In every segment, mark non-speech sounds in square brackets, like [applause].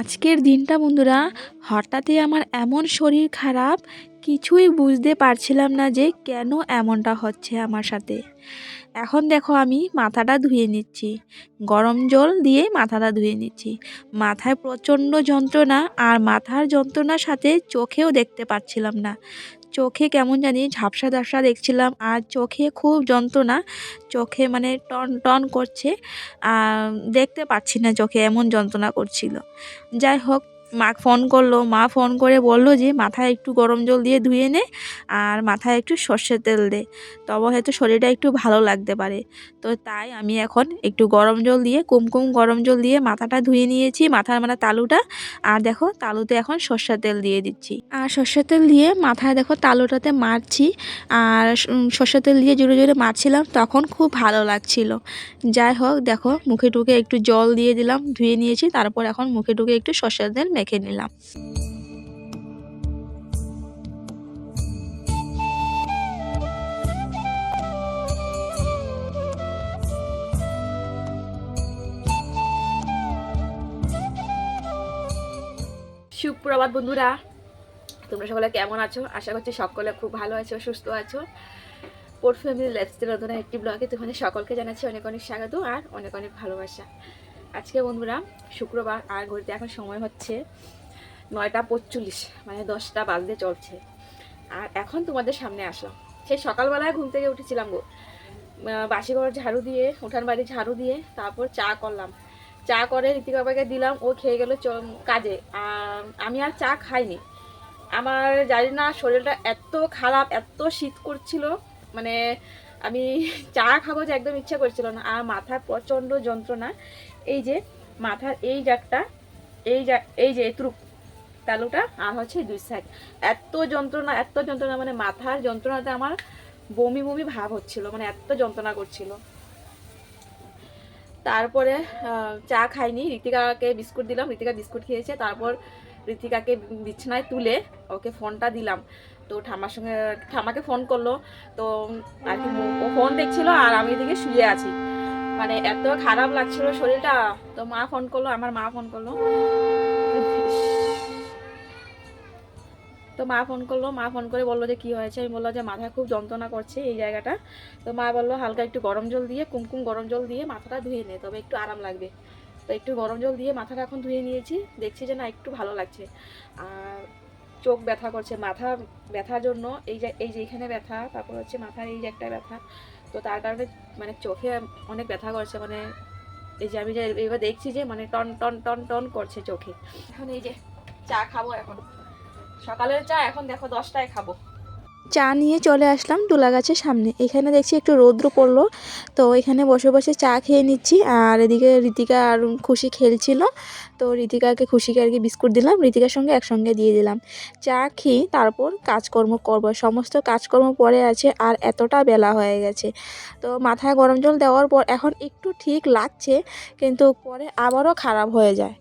আজকের দিনটা বন্ধুরা, হঠাৎই আমার এমন শরীর খারাপ, কিছুই বুঝতে পারছিলাম না যে কেন এমনটা হচ্ছে আমার সাথে। এখন দেখো আমি মাথাটা ধুয়ে নিচ্ছি, গরম জল দিয়ে মাথাটা ধুয়ে নিচ্ছি। মাথায় প্রচণ্ড যন্ত্রণা আর মাথার যন্ত্রণার সাথে চোখেও দেখতে পাচ্ছিলাম না। চোখে কেমন জানি ঝাপসা ঝাপসা দেখছিলাম আর চোখে খুব যন্ত্রণা, চোখে মানে টন টন করছে। আর দেখতে পাচ্ছি না চোখে এমন যন্ত্রণা করছিল। যাই হোক মা ফোন করল, মা ফোন করে বলল যে, মাথায় একটু গরম জল দিয়ে ধুয়ে নে আর মাথায় একটু সর্ষের তেল দে। তবে হয়তো শরীরটা একটু ভালো লাগতে পারে। তো তাই আমি এখন একটু গরম জল দিয়ে, কুমকুম গরম জল দিয়ে মাথাটা ধুয়ে নিয়েছি, মাথার মানে তালুটা। আর দেখো, তালুতে এখন সর্ষের তেল দিয়ে দিচ্ছি। আর সর্ষের তেল দিয়ে মাথায় দেখো তালুটাতে মারছি। আর সর্ষের তেল দিয়ে জোরে জোরে মারছিলাম, তখন খুব ভালো লাগছিল। যাই হোক, দেখো মুখে টুকে একটু জল দিয়ে দিলাম, ধুয়ে নিয়েছি, তারপর এখন মুখে টুকে একটু সর্ষের তেল মেখে নিলাম। সুপ্রভাত বন্ধুরা, তোমরা সকলে কেমন আছো? আশা করছি সকলে খুব ভালো আছো, সুস্থ আছো। পোর্ট ফ্যামিলি লাইফস্টাইল অধনা একটি ব্লগে তোমাদের সকলকে জানাচ্ছি অনেক অনেক স্বাগত আর অনেক অনেক ভালোবাসা। আজকে বন্ধুরা শুক্রবার আর ঘড়িতে এখন সময় হচ্ছে নয়টা পঁচল্লিশ মানে দশটা বাজতে চলছে। আর এখন তোমাদের সামনে আসলাম। সেই সকালবেলায় ঘুম থেকে উঠেছিলাম গো। বাসি ঘর ঝাড়ু দিয়ে উঠান বাড়ি ঝাড়ু দিয়ে, তারপর চা করলাম। চা করে ঋতিকা বাবাকে দিলাম, ও খেয়ে গেল কাজে। আমি আর চা খাইনি। আমার জানি না শরীরটা এত খারাপ, এত শীত করছিল মানে আমি চা খাব যে একদম ইচ্ছা করছিল না। আর মাথার প্রচণ্ড যন্ত্রণা। এই যে মাথার এই জায়গাটা এই এই যে এতটুক তালুটা আর হচ্ছে দুই সাইড এত যন্ত্রণা এত যন্ত্রণা মানে মাথার যন্ত্রণাতে আমার বমি বমি ভাব হচ্ছিল মানে এত যন্ত্রণা করছিল। তারপরে চা খাইনি, ঋতিকাকে বিস্কুট দিলাম, ঋতিকা বিস্কুট খেয়েছে। তারপর ঋতিকাকে বিছানায় তুলে ওকে ফোনটা দিলাম। তো ঠাম্মার সঙ্গে, ঠাম্মাকে ফোন করল। তো আর কি ফোন দেখছিল আর আমি এদিকে শুয়ে আছি। মানে এত খারাপ লাগছিল শরীরটা, তো মা ফোন করল, আমার মা ফোন করল। তো মা ফোন করল, মা ফোন করে বলল যে কি হয়েছে? আমি বলল যে মাথা খুব যন্ত্রণা করছে এই জায়গাটা। তো মা বলল হালকা একটু গরম জল দিয়ে, কুমকুম গরম জল দিয়ে মাথাটা ধুয়ে নে, তবে একটু আরাম লাগবে। তো একটু গরম জল দিয়ে মাথাটা এখন ধুয়ে নিয়েছি, দেখছি যে না একটু ভালো লাগছে। আর চোখ ব্যথা করছে, মাথা ব্যথার জন্য এই যে এই যে এখানে ব্যথা, তারপর হচ্ছে মাথার এই যে একটা ব্যথা তো তার কারণে মানে চোখে অনেক ব্যথা করছে মানে এই যে আমি যে এবার দেখছি যে মানে টন টন টন টন করছে চোখে। এখন এই যে চা খাব এখন। সকালের চা এখন দেখো দশটায় খাব। চা নিয়ে চলে আসলাম তুলা গাছের সামনে। এখানে দেখছি একটু রৌদ্র পড়ল, তো এখানে বসে বসে চা খেয়ে নিচ্ছি। আর এদিকে ঋতিকা আর খুশি খেলছিল, তো ঋতিকাকে খুশিকে আর কি বিস্কুট দিলাম ঋতিকার সঙ্গে একসঙ্গে দিয়ে দিলাম। চা খেয়ে তারপর কাজকর্ম করব। সমস্ত কাজকর্ম পরে আছে, আর এতটা বেলা হয়ে গেছে। তো মাথায় গরম জল দেওয়ার পর এখন একটু ঠিক লাগছে, কিন্তু পরে আবারও খারাপ হয়ে যায়।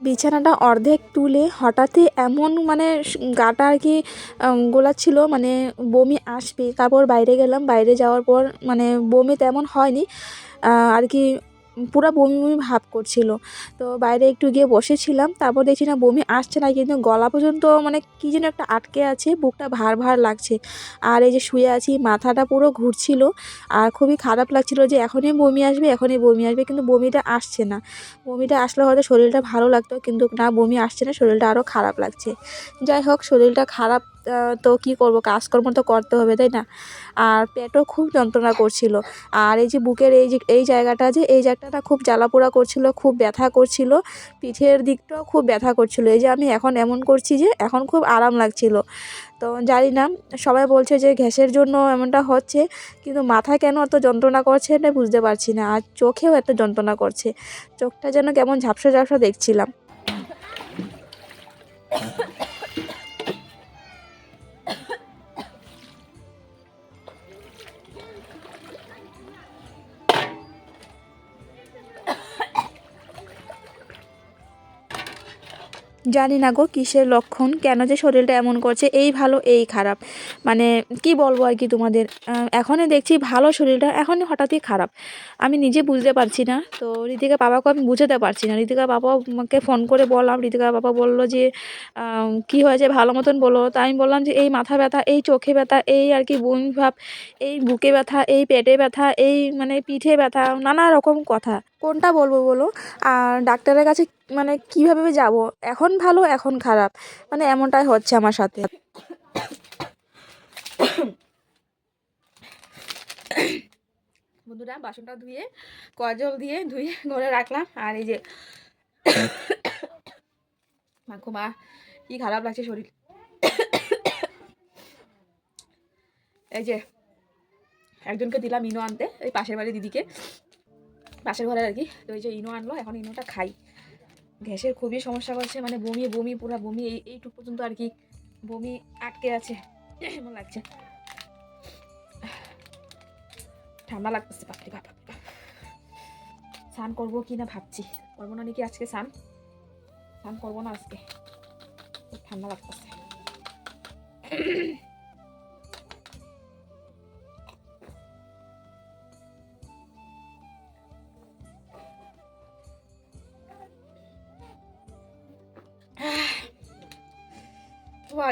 বিছানাটা অর্ধেক তুলে হঠাৎই এমন মানে গাটা আর কি গোলাচ্ছিল মানে বমি আসবে। তারপর বাইরে গেলাম, বাইরে যাওয়ার পর মানে বমি তেমন হয়নি। আর কি পুরো বমি বমি ভাব করছিল। তো বাইরে একটু গিয়ে বসেছিলাম, তারপর দেখছি না বমি আসছে না, কিন্তু গলা পর্যন্ত মানে কী যেন একটা আটকে আছে, বুকটা ভার ভার লাগছে। আর এই যে শুয়ে আছি, মাথাটা পুরো ঘুরছিল, আর খুবই খারাপ লাগছিল যে এখনই বমি আসবে, এখনই বমি আসবে, কিন্তু বমিটা আসছে না। বমিটা আসলে হয়তো শরীরটা ভালো লাগতো, কিন্তু না, বমি আসছে না, শরীরটা আরও খারাপ লাগছে। যাই হোক, শরীরটা খারাপ তো কি করব? কাজকর্ম তো করতে হবে, তাই না? আর পেটও খুব যন্ত্রণা করছিল। আর এই যে বুকের এই যে, এই জায়গাটা যে, এই জায়গাটা খুব জ্বালাপোড়া করছিল, খুব ব্যথা করছিল। পিঠের দিকটাও খুব ব্যথা করছিল। এই যে আমি এখন এমন করছি যে, এখন খুব আরাম লাগছিল। তো জানি না, সবাই বলছে যে গ্যাসের জন্য এমনটা হচ্ছে, কিন্তু মাথা কেন এত যন্ত্রণা করছে এটা বুঝতে পারছি না। আর চোখেও এত যন্ত্রণা করছে। চোখটা যেন কেমন ঝাপসা ঝাপসা দেখছিলাম। জানি না গো কিসের লক্ষণ, কেন যে শরীরটা এমন করছে, এই ভালো, এই খারাপ। মানে কি বলব আর কি তোমাদের? এখনই দেখছি ভালো শরীরটা, এখনই হঠাৎই খারাপ। আমি নিজে বুঝতে পারছি না, তো ঋতিকা বাবাকে আমি বুঝাতে পারছি না। ঋতিকা বাবা আমাকে ফোন করে বললাম, ঋতিকা বাবা বলল যে কি হয়েছে ভালো মতন বলো। তাই আমি বললাম যে, এই মাথা ব্যথা, এই চোখে ব্যথা, এই আর কি বমি ভাব, এই বুকে ব্যথা, এই পেটে ব্যথা, এই মানে পিঠে ব্যথা, নানা রকম কথা। কোনটা বলব বলো? আর ডাক্তারের কাছে মানে কীভাবে যাব? এখন ভালো, এখন খারাপ। মানে এমনটাই হচ্ছে আমার সাথে। বন্ধুরা, বাসনটা ধুয়ে, কজল দিয়ে ধুয়ে ঘরে রাখলাম। আর এই যে মাখো মা, কি খারাপ লাগছে শরীর। এই যে, একজনকে দিলাম ইনো আনতে, এই পাশের বাড়ি দিদিকে। পাশের ঘরে আর কি। তো এই যে ইনো আনলো, এখন ইনোটা খাই। গ্যাসের খুবই সমস্যা করছে মানে বমি বমি, পুরো বমি, এই, এইটুকু পর্যন্ত আর কি বমি আটকে আছে। এমন লাগছে? ঠান্ডা লাগতেছে বাপরে বাপ। স্নান করব কি না ভাবছি। করব না নাকি আজকে স্নান? স্নান করব না আজকে। ঠান্ডা লাগতেছে।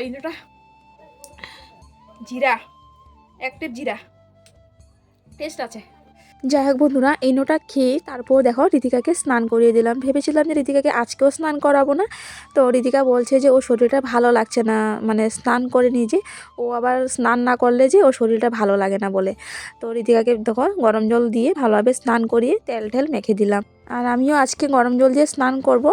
ইনোটা জিরা অ্যাক্টিভ জিরা। টেস্ট আছে। যাই হোক বন্ধুরা, এই নোটা খেয়ে তারপর দেখো ঋতিকাকে স্নান করিয়ে দিলাম। ভেবেছিলাম যে ঋতিকাকে আজকেও স্নান করাবো না। তো ঋতিকা বলছে যে ও শরীরটা ভালো লাগছে না মানে স্নান করে যে, ও আবার স্নান না করলে যে ও শরীরটা ভালো লাগে না বলে। তো ঋতিকাকে দেখো গরম জল দিয়ে ভালোভাবে স্নান করিয়ে তেল টেল মেখে দিলাম। আর আমিও আজকে গরম জল দিয়ে স্নান করব।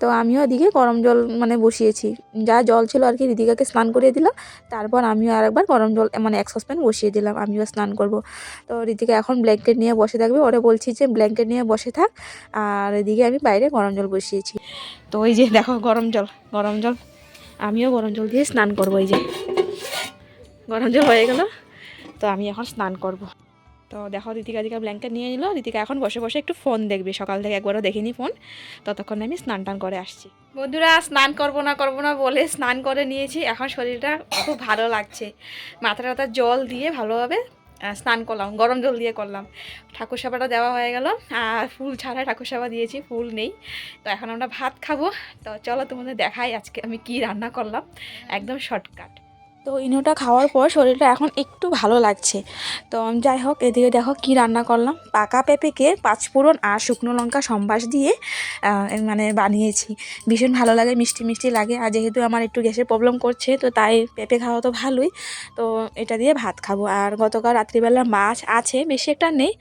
তো আমিও এদিকে গরম জল মানে বসিয়েছি। যা জল ছিল আর কি ঋতিকাকে স্নান করিয়ে দিলাম। তারপর আমিও আরেকবার গরম জল মানে এক সসপ্যান বসিয়ে দিলাম। আমিও স্নান করব। তো ঋতিকা এখন ব্ল্যাঙ্কেট নিয়ে বসে থাকবে। ওরা বলছি যে ব্ল্যাঙ্কেট নিয়ে বসে থাক। আর এদিকে আমি বাইরে গরম জল বসিয়েছি। তো এই যে দেখো গরম জল গরম জল। আমিও গরম জল দিয়ে স্নান করব এই যে। গরম জল হয়ে গেল। তো আমি এখন স্নান করব। তো দেখো ঋতিকা দিকা ব্ল্যাঙ্কেট নিয়ে নিল। ঋতিকা এখন বসে বসে একটু ফোন দেখবে। সকাল থেকে একবারও দেখিনি ফোন ততক্ষণ আমি স্নান টান করে আসছি। বন্ধুরা, স্নান করব না করব না বলে স্নান করে নিয়েছি। এখন শরীরটা খুব ভালো লাগছে। মাথা টাথা জল দিয়ে ভালোভাবে স্নান করলাম, গরম জল দিয়ে করলাম। ঠাকুর সাবাটা দেওয়া হয়ে গেল। আর ফুল ছাড়া ঠাকুর সাবা দিয়েছি, ফুল নেই। তো এখন আমরা ভাত খাব। তো চলো তোমাদের দেখাই আজকে আমি কি রান্না করলাম। একদম শর্টকাট তো ইনোটা খাওয়ার পর শরীরটা এখন একটু ভালো লাগছে। তো যাই হোক, এদিকে দেখো কি রান্না করলাম। পাকা পেঁপেকে পাঁচফোড়ন আর শুকনো লঙ্কা সম্বাস দিয়ে মানে বানিয়েছি। ভীষণ ভালো লাগে, মিষ্টি মিষ্টি লাগে। আর যেহেতু আমার একটু গ্যাসের প্রবলেম করছে, তো তাই পেঁপে খাওয়া তো ভালোই। তো এটা দিয়ে ভাত খাব। আর গতকাল রাত্রিবেলা মাছ আছে, বেশি একটা নেই।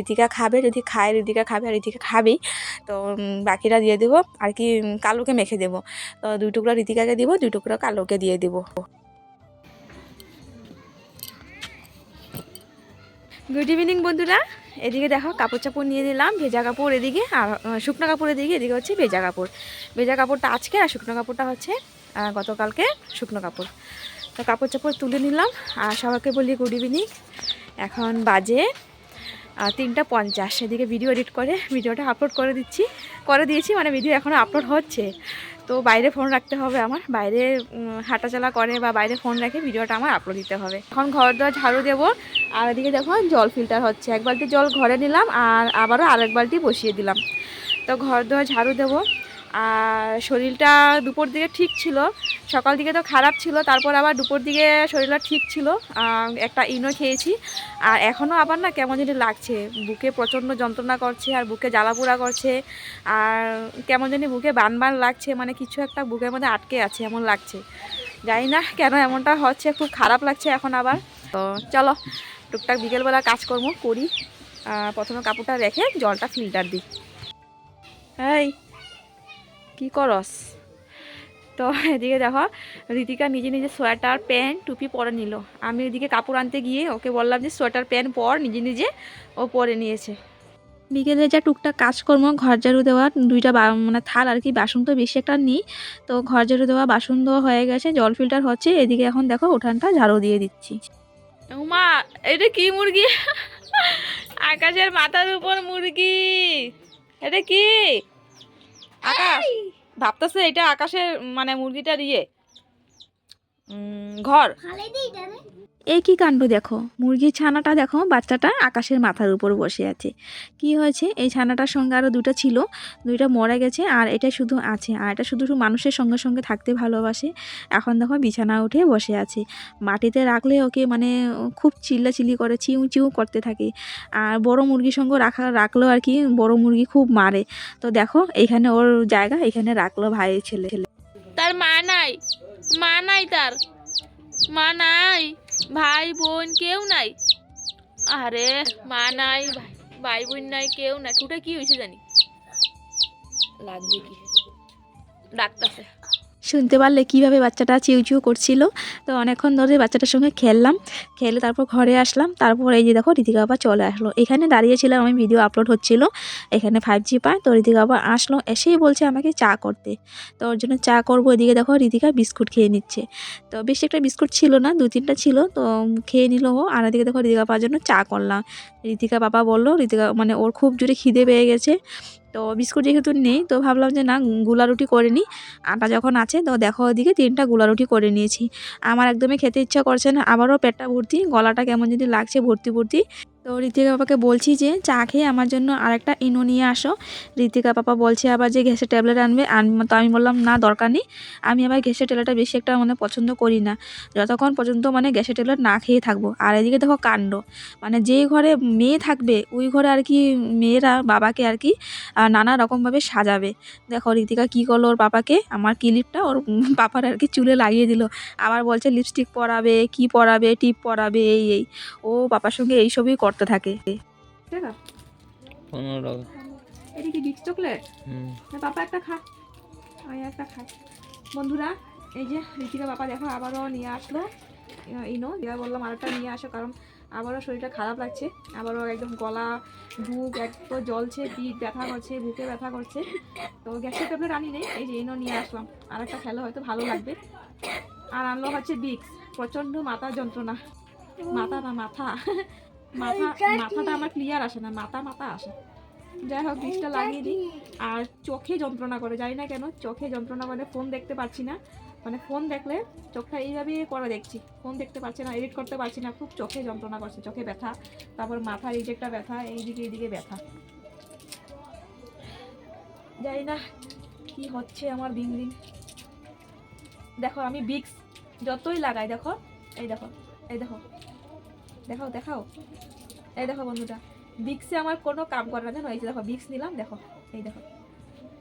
ঋতিকা খাবে, যদি খায় ঋতিকা খাবে আর ঋতিকা খাবেই। তো বাকিটা দিয়ে দেবো। আর কি কালোকে মেখে দেবো। তো দুই টুকরা ঋতিকাকে দিব, দুই টুকরা কালোকে দিয়ে দেবো। গুড ইভিনিং বন্ধুরা। এদিকে দেখো, কাপড় চাপড় নিয়ে নিলাম, ভেজা কাপড় এদিকে, আর শুকনো কাপড় এদিকে এদিকে হচ্ছে ভেজা কাপড়। ভেজা কাপড়টা আজকে আর শুকনো কাপড়টা হচ্ছে গতকালকে শুকনো কাপড়। তো কাপড় চাপড় তুলে নিলাম, আর সবাইকে বলি গুড ইভিনিং এখন বাজে তিনটা পঞ্চাশ। এদিকে ভিডিও এডিট করে ভিডিওটা আপলোড করে দিচ্ছি। করে দিয়েছি মানে ভিডিও এখনও আপলোড হচ্ছে। তো বাইরে ফোন রাখতে হবে আমার। বাইরে হাঁটাচলা করে বা বাইরে ফোন রাখে ভিডিওটা আমার আপলোড দিতে হবে। এখন ঘর দেওয়া ঝাড়ু দেবো, আর এদিকে দেখুন জল ফিল্টার হচ্ছে। এক বালতি জল ঘরে নিলাম আর আবারও আরেক বালতি বসিয়ে দিলাম। তো ঘর দেওয়া ঝাড়ু দেবো। আর শরীরটা দুপুর দিকে ঠিক ছিল, সকাল দিকে তো খারাপ ছিল, তারপর আবার দুপুর দিকে শরীরটা ঠিক ছিল একটা ইনো খেয়েছি। আর এখনও আবার না কেমন জানি লাগছে, বুকে প্রচণ্ড যন্ত্রণা করছে আর বুকে জ্বালাপোড়া করছে, আর কেমন জানি বুকে বান বান লাগছে মানে কিছু একটা বুকের মধ্যে আটকে আছে, এমন লাগছে। জানি না কেন এমনটা হচ্ছে, খুব খারাপ লাগছে এখন আবার। তো চলো, টুকটাক বিকেলবেলা কাজকর্ম করি প্রথমে কাপড়টা রেখে জলটা ফিল্টার দিই। এই কি করস? তো এদিকে দেখো ঋতিকা নিজে নিজে সোয়েটার, প্যান্ট, টুপি পরে নিল। আমি এদিকে কাপড় আনতে গিয়ে ওকে বললাম যে, সোয়েটার, প্যান্ট পর নিজে নিজে ও পরে নিয়েছে। বিকেলে যা টুকটাক কাজকর্ম, ঘর ঝাড়ু দেওয়া, দুইটা মানে থাল আর কি, বাসন তো বেশি একটা নেই। তো ঘর ঝাড়ু দেওয়া, বাসন দেওয়া হয়ে গেছে, জল ফিল্টার হচ্ছে, এদিকে এখন দেখো উঠানটা ঝাড়ু দিয়ে দিচ্ছি। উমা, এটা কি মুরগি? আকাশের মাথার উপর মুরগি। এটা কি? আকাশ ভাবতেছে এটা আকাশের মানে মুরগিটার ইয়ে। ঘর। এই কি কাণ্ড দেখো। মুরগির ছানাটা দেখো, বাচ্চাটা আকাশের মাথার উপর বসে আছে। কি হয়েছে? এই ছানাটার সঙ্গে আরও দুটো ছিল, দুইটা মরে গেছে, আর এটা শুধু আছে, আর এটা শুধু শুধু মানুষের সঙ্গে সঙ্গে থাকতে ভালোবাসে। এখন দেখো বিছানা উঠে বসে আছে। মাটিতে রাখলে ওকে মানে খুব চিল্লা চিল্লাচিল্লি করে, চিউ চিউ করতে থাকে। আর বড় মুরগির সঙ্গে রাখা রাখলেও আর কি, বড় মুরগি খুব মারে। তো দেখো, এখানে ওর জায়গা, এখানে রাখল ভাই ছেলে ছেলে। তার মা নাই মা নাই তার। মা নাই। ভাই বোন কেউ নাই। আরে মা নাই ভাই বোন নাই কেউ নাই। ওটা কি হয়েছে জানি? লাগবে কি? ডাক্তারছে শুনতে পারলে কীভাবে বাচ্চাটা চিউ চিউ করছিল। তো অনেকক্ষণ ধরে বাচ্চাটার সঙ্গে খেললাম। খেলে তারপর ঘরে আসলাম। তারপর এই যে দেখো ঋতিকা বাবা চলে আসলো। এখানে দাঁড়িয়েছিলাম, আমি ভিডিও আপলোড হচ্ছিল। এখানে ফাইভ জি পায়। তো ঋতিকা বাবা আসলো, এসেই বলছে আমাকে চা করতে। তো ওর জন্য চা করব, এদিকে দেখো ঋতিকা বিস্কুট খেয়ে নিচ্ছে। তো বেশি একটা বিস্কুট ছিল না দু তিনটা ছিল। তো খেয়ে নিল ও। আর এদিকে দেখো ঋতিকা বাবার জন্য চা করলাম। ঋতিকা বাবা বলল ঋতিকা মানে ওর খুব জোরে খিদে পেয়ে গেছে, তো বিস্কুট যেহেতু নেই, তো ভাবলাম যে না, গুলা রুটি করে নিই। আটা যখন আছে, তো দেখো ওদিকে তিনটা গুলা রুটি করে নিয়েছি। আমার একদমই খেতে ইচ্ছা করছে না, আবারও পেটটা ভর্তি, গলাটা কেমন যদি লাগছে ভর্তি ভর্তি। তো ঋতিকা পাপাকে বলছি যে চা খেয়ে আমার জন্য আরেকটা ইনো নিয়ে আসো। ঋতিকা পাপা বলছে আবার যে গ্যাসের ট্যাবলেট আনবে। আন- তো আমি বললাম, না, দরকার নেই। আমি আবার গ্যাসের ট্যাবলেটটা বেশি একটা মানে পছন্দ করি না। যতক্ষণ পর্যন্ত মানে গ্যাসের ট্যাবলেট না খেয়ে থাকব। আর এদিকে দেখো কাণ্ড। মানে যেই ঘরে মেয়ে থাকবে, ওই ঘরে আর কি মেয়েরা, বাবাকে আর কি নানা রকমভাবে সাজাবে। দেখো ঋতিকা কী করল ওর পাপাকে? আমার ক্লিপটা ওর পাপার আর কি চুলে লাগিয়ে দিল। আবার বলছে, লিপস্টিক পরাবে, কি পরাবে, টিপ পরাবে, এই এই। ও পাপার সঙ্গে এইসবই করতে থাকে। পনেরো টাকা এটা কি বিক্স চকলেট হুম। পাপা একটা খা। আমি একটা খাই। বন্ধুরা এই যে ঋতিকা বাবা দেখো আবারও নিয়ে আসলো। ইনো যেটা বললাম আরেকটা নিয়ে আসো কারণ আবারও শরীরটা খারাপ লাগছে। আবারও একদম গলা বুক একটু জ্বলছে পিঠ ব্যথা করছে বুকে ব্যথা করছে। তো গ্যাসের ট্যাবলেট আনি নেই এই যে ইনো নিয়ে আসলাম। আর একটা খেলে হয়তো ভালো লাগবে। আর আনলো হচ্ছে বিক্স প্রচণ্ড মাথা যন্ত্রণা। মাথা না মাথা। মাথা মাথাটা আমার ক্লিয়ার আসে না মাথা মাথা আসে। যাই হোক বিক্সটা লাগিয়ে দিই। আর চোখে যন্ত্রণা করে জানি না কেন চোখে যন্ত্রণা মানে ফোন দেখতে পারছি না। মানে ফোন দেখলে চোখটা এইভাবে করা দেখছি। ফোন দেখতে পারছি না এডিট করতে পারছি না খুব চোখে যন্ত্রণা করছে চোখে ব্যথা। তারপর মাথার এই যে একটা ব্যথা এইদিকে এইদিকে ব্যথা। জানি না কি হচ্ছে আমার দিন দিন। দেখো আমি বিক্স যতই লাগাই দেখো এই দেখো এই দেখো। দেখাও দেখাও। এই দেখো বন্ধুটা বিক্সে আমার কোনো কাম করে না, জানো? এই যে দেখো বিক্স নিলাম, দেখো। এই দেখো।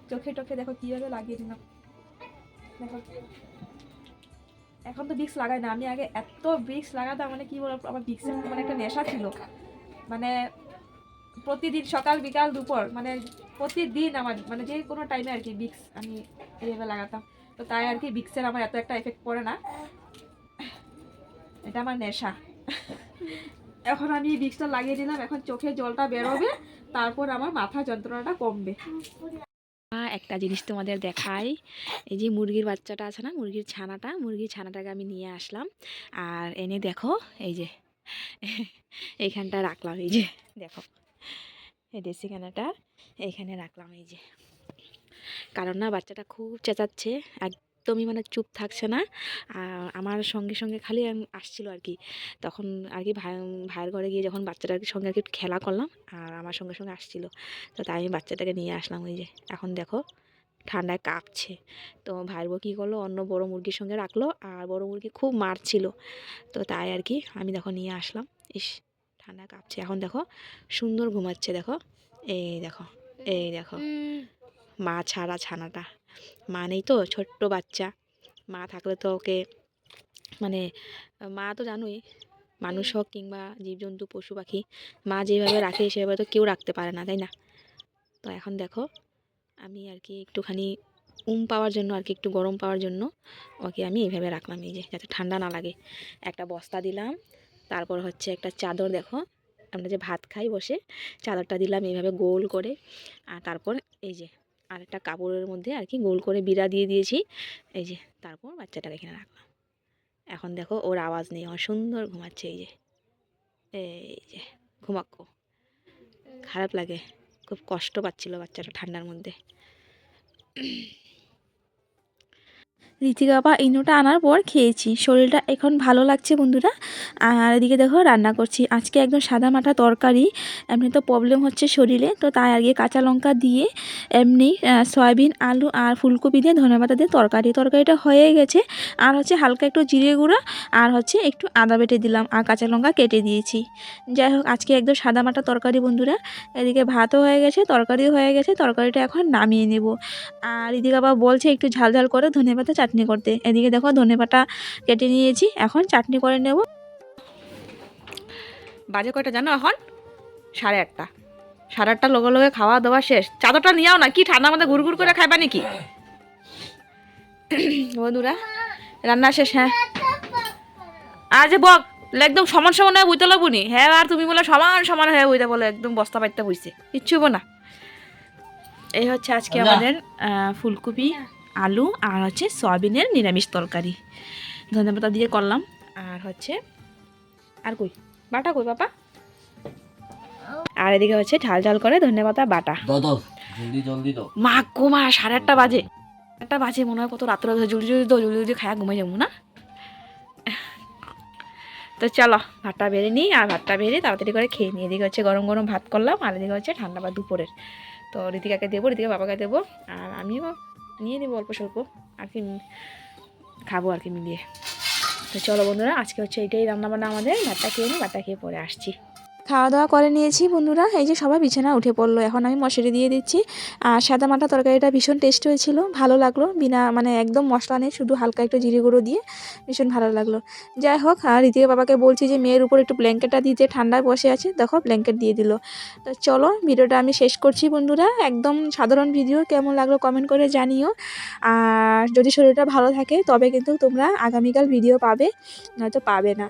চোখে টোখে দেখো, কীভাবে লাগিয়ে দিলাম। দেখো। এখন তো বিক্স লাগাই না। আমি আগে এত বিক্স লাগাতাম মানে কি বলব, আমার বিক্সের মানে একটা নেশা ছিল। মানে প্রতিদিন সকাল, বিকাল, দুপুর মানে প্রতিদিন আমার মানে যে কোনো টাইমে আর কি বিক্স আমি এইভাবে লাগাতাম। তো তাই আর কি বিক্সের আমার এত একটা এফেক্ট পড়ে না। এটা আমার নেশা। [laughs] এখন আমি বিক্সটা লাগিয়ে দিলাম, এখন চোখে জলটা বেরোবে, তারপর আমার মাথা যন্ত্রণাটা কমবে। একটা জিনিস তোমাদের দেখাই, এই যে মুরগির বাচ্চাটা আছে না, মুরগির ছানাটা, মুরগির ছানাটাকে আমি নিয়ে আসলাম, আর এনে দেখো, এই যে, [laughs] এইখানটা রাখলাম, এই যে, দেখো, এই ডেসিখানাটা এইখানে রাখলাম, এই যে। কারণ না, বাচ্চাটা খুব চেঁচাচ্ছে একদমই মানে চুপ থাকছে না। আর আমার সঙ্গে সঙ্গে খালি আসছিল আর কি তখন আর কি ভাই ভাইয়ের ঘরে গিয়ে যখন বাচ্চাটার সঙ্গে আর কি খেলা করলাম আর আমার সঙ্গে সঙ্গে আসছিল। তো তাই আমি বাচ্চাটাকে নিয়ে আসলাম ওই যে। এখন দেখো ঠান্ডায় কাঁপছে। তো ভাইয়ের বউ কী করল অন্য বড় মুরগির সঙ্গে রাখল আর বড় মুরগি খুব মারছিল। তো তাই আর কি আমি দেখো নিয়ে আসলাম। ইস ঠান্ডায় কাঁপছে। এখন দেখো সুন্দর ঘুমাচ্ছে দেখো। এই দেখো এই দেখো। মা ছাড়া ছানাটা। মা নেই তো, ছোট্ট বাচ্চা। মা থাকলে তো ওকে মানে মা তো জানোই, মানুষ হোক কিংবা জীবজন্তু, পশু পাখি, মা যেভাবে রাখে সেভাবে তো কেউ রাখতে পারে না, তাই না? তো এখন দেখো, আমি আর কি একটুখানি উম পাওয়ার জন্য, আর কি একটু গরম পাওয়ার জন্য, ওকে আমি এইভাবে রাখলাম, এই যে, যাতে ঠান্ডা না লাগে। একটা বস্তা দিলাম, তারপর হচ্ছে একটা চাদর, দেখো, আমরা যে ভাত খাই বসে, চাদরটা দিলাম এইভাবে গোল করে, আর তারপর এই যে আর একটা কাপড়ের মধ্যে আর কি গোল করে বিড়া দিয়ে দিয়েছি। এই যে, তারপর বাচ্চাটাকে এখানে রাখলাম। এখন দেখো ওর আওয়াজ নেই, আমার সুন্দর ঘুমাচ্ছে, এই যে। এই যে ঘুমাক্ক খারাপ লাগে, খুব কষ্ট পাচ্ছিলো বাচ্চাটা ঠান্ডার মধ্যে। ঋতিকা বাবা ইনোটা আনার পর খেয়েছি। শরীরটা এখন ভালো লাগছে বন্ধুরা। আর এদিকে দেখো রান্না করছি। আজকে একদম সাদা মাটা তরকারি, এমনি তো প্রবলেম হচ্ছে শরীরে। তো তাই আগে কাঁচা লঙ্কা দিয়ে এমনি সয়াবিন, আলু আর ফুলকপি দিয়ে ধনেপাতা দিয়ে তরকারি। তরকারিটা হয়ে গেছে। আর হচ্ছে হালকা একটু জিরে গুঁড়া আর হচ্ছে একটু আদা বেটে দিলাম আর কাঁচা লঙ্কা কেটে দিয়েছি। যাই হোক, আজকে একদম সাদা মাটা তরকারি বন্ধুরা। এদিকে ভাতও হয়ে গেছে, তরকারিও হয়ে গেছে। তরকারিটা এখন নামিয়ে নেব। আর এদিকে আবার বলছে একটু ঝাল ঝাল করে ধনেপাতা চাটনি করতে। এদিকে দেখো ধনেপাতা কেটে নিয়েছি এখন চাটনি করে নেব। বাজে কয়টা জানো এখন? সাড়ে আটটা। সাড়ে আটটা লগে লগে খাওয়া দাওয়া শেষ। চাদরটা নিয়েও না কি ঠান্ডার মধ্যে ঘুরঘুর করে খাইবা নাকি? বন্ধুরা রান্না শেষ হ্যাঁ। আর যে বক একদম সমান সমান হয়ে বইতে লাগবো নি। হ্যাঁ আর তুমি বলে সমান সমান হয়ে বইতে বলে একদম বস্তা পাইতে বইছে। কিচ্ছু হব না। এই হচ্ছে আজকে আমাদের ফুলকপি আলু আর হচ্ছে সয়াবিনের নিরামিষ তরকারি। ধনেপাতা দিয়ে করলাম। আর হচ্ছে আর কই? বাটা কই বাবা? আর এদিকে হচ্ছে ঝাল ঝাল করে বাটা। জলদি জলদি দাও। মা গো মা সাড়ে আটটা বাজে। একটা বাজে মনে হয় কত রাত্রে জলদি জলদি জলদি জলদি খায়া ঘুমাই যাব না? তো চলো ভাতটা বেড়ে নিই। আর ভাতটা বেড়ে তাড়াতাড়ি করে খেয়ে নিই। এদিকে হচ্ছে গরম গরম ভাত করলাম। আর এদিকে হচ্ছে ঠান্ডা বা দুপুরের। তো ঋতিকাকে দেবো ঋতিকা বাবাকে দেবো। আর আমিও নিয়ে নেব অল্প স্বল্প, আর কি খাব আর কি মিলিয়ে। তো চলো বন্ধুরা, আজকে হচ্ছে এটাই রান্নাবান্না আমাদের। ভাতটা খেয়ে নিই ভাতটা খেয়ে পরে আসছি। খাওয়া দাওয়া করে নিয়েছি বন্ধুরা। এই যে সবাই বিছানা উঠে পড়ল। এখন আমি মশারি দিয়ে দিচ্ছি। আর সাদা মাটা তরকারিটা ভীষণ টেস্ট হয়েছিল, ভালো লাগল। বিনা মানে একদম মশলা নেই, শুধু হালকা একটু জিরে গুঁড়ো দিয়ে ভীষণ ভালো লাগল। যাই হোক, আর ঋতিকা বাবাকে বলছি যে মেয়ের উপর একটু ব্ল্যাঙ্কেটটা দিতে, ঠান্ডায় বসে আছে। দেখো ব্ল্যাঙ্কেট দিয়ে দিল। তো চলো, ভিডিওটা আমি শেষ করছি বন্ধুরা। একদম সাধারণ ভিডিও কেমন লাগল কমেন্ট করে জানিও। আর যদি শরীরটা ভালো থাকে, তবে কিন্তু তোমরা আগামীকাল ভিডিও পাবে, নয়তো পাবে না।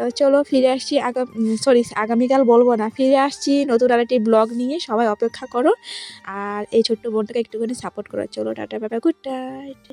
তো চলো ফিরে আসছি সরি আগামীকাল বলব না। ফিরে আসছি নতুন আরেকটি ব্লগ নিয়ে, সবাই অপেক্ষা করো। আর এই ছোট্ট বোনটাকে একটুখানি সাপোর্ট করো। চলো, টাটা বাবা গুড নাইট